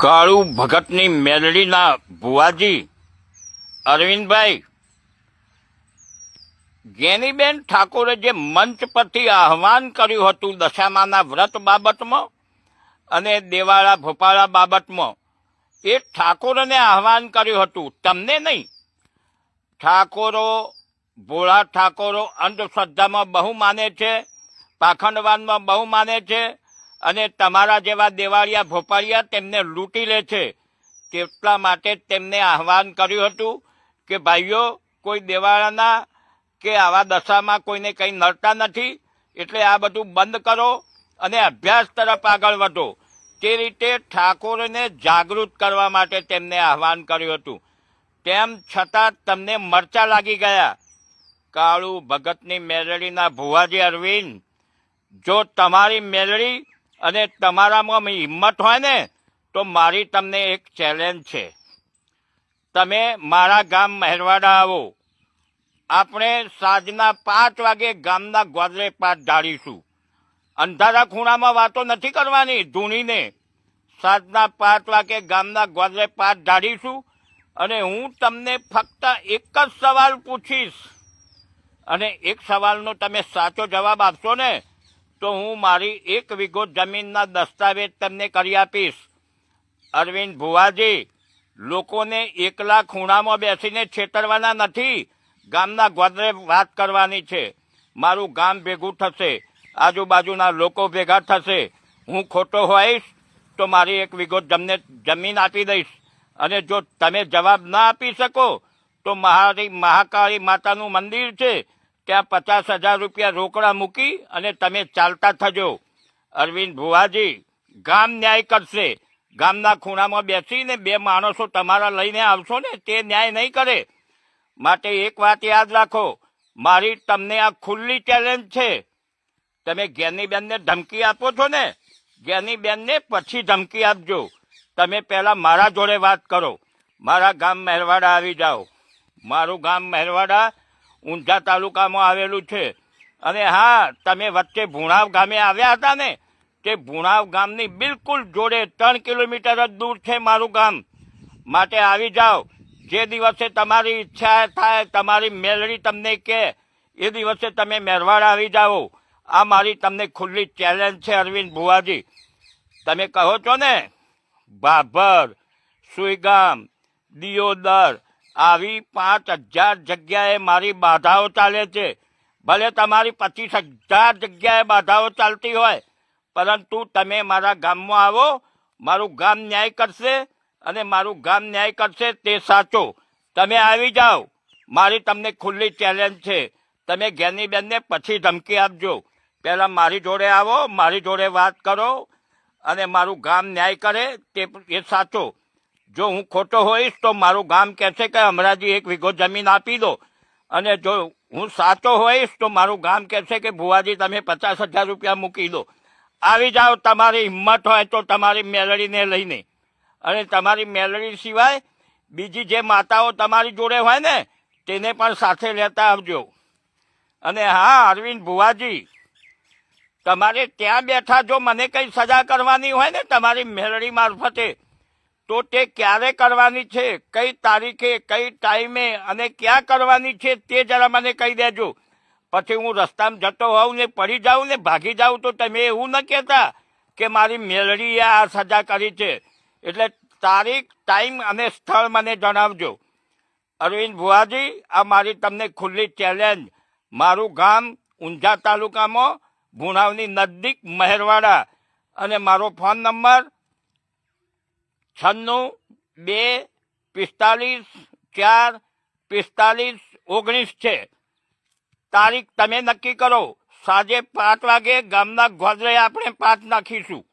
કાળુ ભગતની મેલડીના ભુવાજી અરવિંદભાઈ જેનીબેન ઠાકોરે જે મંચ પરથી આહવાન કર્યું હતું દશામાના વ્રત બાબતમાં અને દેવાળા ભોપાળા બાબતમાં, એ ઠાકોરને આહવાન કર્યું હતું. તમને નહીં. ઠાકોરો, ભોળા ઠાકોરો અંધશ્રદ્ધામાં બહુ માને છે, પાખંડવાનમાં બહુ માને છે અને તમારા જેવા દેવાળિયા ભોપાળિયા તેમને લૂંટી લે છે. તેટલા માટે તેમને આહવાન કર્યું હતું કે, ભાઈઓ, કોઈ દેવાળાના કે આવા દશામાં કોઈને કંઈ નડતા નથી, એટલે આ બધું બંધ કરો અને અભ્યાસ તરફ આગળ વધો. તે રીતે ઠાકોરને જાગૃત કરવા માટે તેમને આહવાન કર્યું હતું. તેમ છતાં તમને મરચા લાગી ગયા. કાળુ ભગતની મેલડીના ભુવાજી અરવિંદ, જો તમારી મેલડી અને તમારામાં હિંમત હોય ને, તો મારી તમને એક ચેલેન્જ છે. તમે મારા ગામ મહેરવાડા આવો. આપણે સાંજના પાંચ વાગે ગામના ગોદરે પાઠ ઢાળીશું. અંધારા ખૂણામાં વાતો નથી કરવાની, ધૂણીને. સાંજના પાંચ વાગે ગામના ગોદરે પાઠ ઢાળીશું અને હું તમને ફક્ત એક જ સવાલ પૂછીશ. અને એક સવાલનો તમે સાચો જવાબ આપશો ને તો હું મારી એક વીઘો જમીનના દસ્તાવેજ તમને કરી આપીશ. અરવિંદ ભુવાજી, લોકોને એકલા ખૂણામાં બેસીને છેતરવાના નથી, ગામના ગોદરે વાત કરવાની છે. મારું ગામ ભેગું થશે, આજુબાજુના લોકો ભેગા થશે. હું ખોટો હોઈશ તો મારી એક વીઘો જમને જમીન આપી દઈશ. અને જો તમે જવાબ ના આપી શકો, તો મારી મહાકાળી માતાનું મંદિર છે. ત્યાં પચાસ હજાર રૂપિયા રોકડા મૂકી અને તમે ચાલતા થજો. અરવિંદ ભુવાજી, ગામ ન્યાય કરશે. ગામના ખૂણામાં બેસીને બે માણસો તમારા લઈને આવશો ને તે ન્યાય નહીં કરે. માટે એક વાત યાદ રાખો, મારી તમને આ ખુલ્લી ચેલેન્જ છે. તમે જ્ઞાનીબેનને ધમકી આપો છો ને? જ્ઞાનીબેનને પછી ધમકી આપજો. તમે પહેલાં મારા જોડે વાત કરો. મારા ગામ મહેરવાડા આવી જાઓ. મારું ગામ મહેરવાડા ઊંઝા તાલુકામાં આવેલું છે. અને હા, તમે વચ્ચે ભુણાવ ગામે આવ્યા હતા ને, તે ભુણાવ ગામની બિલકુલ જોડે ત્રણ કિલોમીટર જ દૂર છે મારું ગામ. માટે આવી જાઓ. જે દિવસે તમારી ઈચ્છા થાય, તમારી મેલડી તમને કે, એ દિવસે તમે મેરવાડ આવી જાઓ. આ મારી તમને ખુલ્લી ચેલેન્જ છે, અરવિંદ ભુવાજી. તમે કહો છો ને ભાભર સુઈગામ, દિયોદર આવી પાંચ હજાર જગ્યાએ મારી બાધાઓ ચાલે છે. ભલે તમારી પચીસ હજાર જગ્યાએ બાધાઓ ચાલતી હોય, પરંતુ તમે મારા ગામમાં આવો, મારું ગામ ન્યાય કરશે અને મારું ગામ ન્યાય કરશે તે સાચો. તમે આવી જાઓ. મારી તમને ખુલ્લી ચેલેન્જ છે. તમે જ્ઞાનીબેનને પછી ધમકી આપજો. પહેલાં મારી જોડે આવો, મારી જોડે વાત કરો અને મારું ગામ ન્યાય કરે તે એ સાચો. જો હું ખોટો હોઈશ તો મારું ગામ કહેશે કે હમણાંજી એક વીઘો જમીન આપી દો. અને જો હું સાચો હોઈશ તો મારું ગામ કહેશે કે ભુવાજી તમે પચાસ હજાર રૂપિયા મૂકી દો. આવી જાઓ, તમારી હિંમત હોય તો તમારી મેલડીને લઈને. અને તમારી મેલડી સિવાય બીજી જે માતાઓ તમારી જોડે હોય ને, તેને પણ સાથે લેતા આવજો. અને હા, અરવિંદ ભુવાજી, તમારે ત્યાં બેઠા જો મને કંઈ સજા કરવાની હોય ને, તમારી મેલડી મારફતે તો તે ક્યારે કરવાની છે? કઈ તારીખે, કઈ ટાઈમે અને ક્યાં કરવાની છે તે જરા મને કહી દેજો. પછી હું રસ્તામાં જતો હોઉં ને, પડી જાઉં ને, ભાગી જાઉં તો તમે એવું ન કહેતા કે મારી મેલડીએ આ સજા કરી છે. એટલે તારીખ, ટાઈમ અને સ્થળ મને જણાવજો. અરવિંદ ભુવાજી, આ મારી તમને ખુલ્લી ચેલેન્જ. મારું ગામ ઊંઝા તાલુકામાં, ભુણાવની નજદીક મહેરવાડા. અને મારો ફોન નંબર છન્નું, બે, પિસ્તાલીસ, ચાર, પિસ્તાલીસ, ઓગણીસ છે. તારીખ તમે નક્કી કરો. સાંજે પાંચ વાગે ગામના ગોદરે આપણે પાંચ નાખીશું.